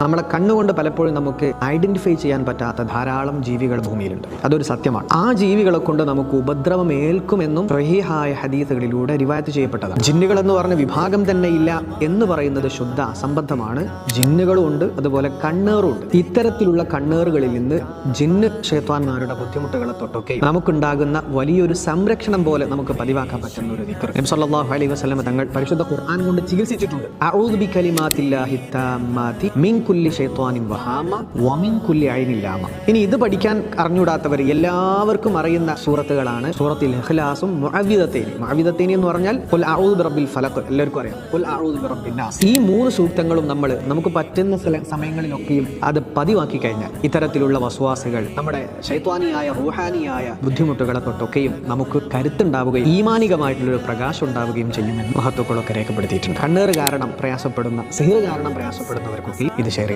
നമ്മളെ കണ്ണുകൊണ്ട് പലപ്പോഴും നമുക്ക് ഐഡന്റിഫൈ ചെയ്യാൻ പറ്റാത്ത ധാരാളം ജീവികൾ ഭൂമിയിലുണ്ട്. അതൊരു സത്യമാണ്. ആ ജീവികളെ കൊണ്ട് നമുക്ക് ഉപദ്രവം ഏൽക്കുമെന്നും റഹീഹായ ഹദീസുകളിലൂടെ റിവായത്ത് ചെയ്യപ്പെട്ടതാണ്. ജിന്നുകൾ എന്ന് പറഞ്ഞ വിഭാഗം തന്നെ ഇല്ല എന്ന് പറയുന്നത് ശുദ്ധ അസംബദ്ധമാണ് ജിന്നുകളും ഉണ്ട് അതുപോലെ കണ്ണേറും ഉണ്ട്. ഇത്തരത്തിലുള്ള കണ്ണേറുകളിൽ നിന്ന് ജിന്ന് ക്ഷേത്വാന്മാരുടെ ബുദ്ധിമുട്ടുകളെ തൊട്ടൊക്കെ നമുക്കുണ്ടാകുന്ന വലിയൊരു സംരക്ഷണം പോലെ നമുക്ക് പതിവാക്കാൻ പറ്റുന്ന ഒരു ദിക്ർ നബി സല്ലല്ലാഹു അലൈഹി വസല്ലം തങ്ങൾ പരിശുദ്ധ ഖുർആൻ കൊണ്ട് ചികിത്സിച്ചിട്ടുണ്ട്. അഊദു മിൻ കുല്ലി ഷൈത്വാനിൻ വഹാമ വമിൻ കുല്ലി ലാമ. ഇനി ഇത് പഠിക്കാൻ അറിഞ്ഞൂടാത്തവർ എല്ലാവർക്കും അറിയുന്ന സൂറത്തുകളാണ്. സൂറത്തിൽ ഇഖ്ലാസും മുഅവിദത്തേനി മുഅവിദത്തേനി എന്ന് പറഞ്ഞാൽ ഖുൽ അഊദു ബിറബ്ബിൽ ഫലഖ് എല്ലാവർക്കും അറിയാം. ഖുൽ അഊദു ബിറബ്ബിൻ നാസ്. ഈ മൂന്ന് സൂക്തങ്ങളും നമ്മൾ നമുക്ക് പറ്റുന്ന സമയങ്ങളിലൊക്കെയും അത് പതിവാക്കി കഴിഞ്ഞാൽ ഇത്തരത്തിലുള്ള വസ്വാസുകൾ നമ്മുടെ ശൈത്വാനിയായ റൂഹാനിയായ ബുദ്ധിമുട്ടുകളെ തൊട്ടൊക്കെയും നമുക്ക് കരുത്തുണ്ടാവുകയും ഈമാനികമായിട്ടുള്ളൊരു പ്രകാശം ഉണ്ടാവുകയും ചെയ്യുമെന്ന് മഹത്വക്കളൊക്കെ രേഖപ്പെടുത്തിയിട്ടുണ്ട്. കണ്ണേറ് കാരണം പ്രയാസപ്പെടുന്ന സിഹിർ കാരണം പ്രയാസപ്പെടുന്നവർക്കൊക്കെ ഇത്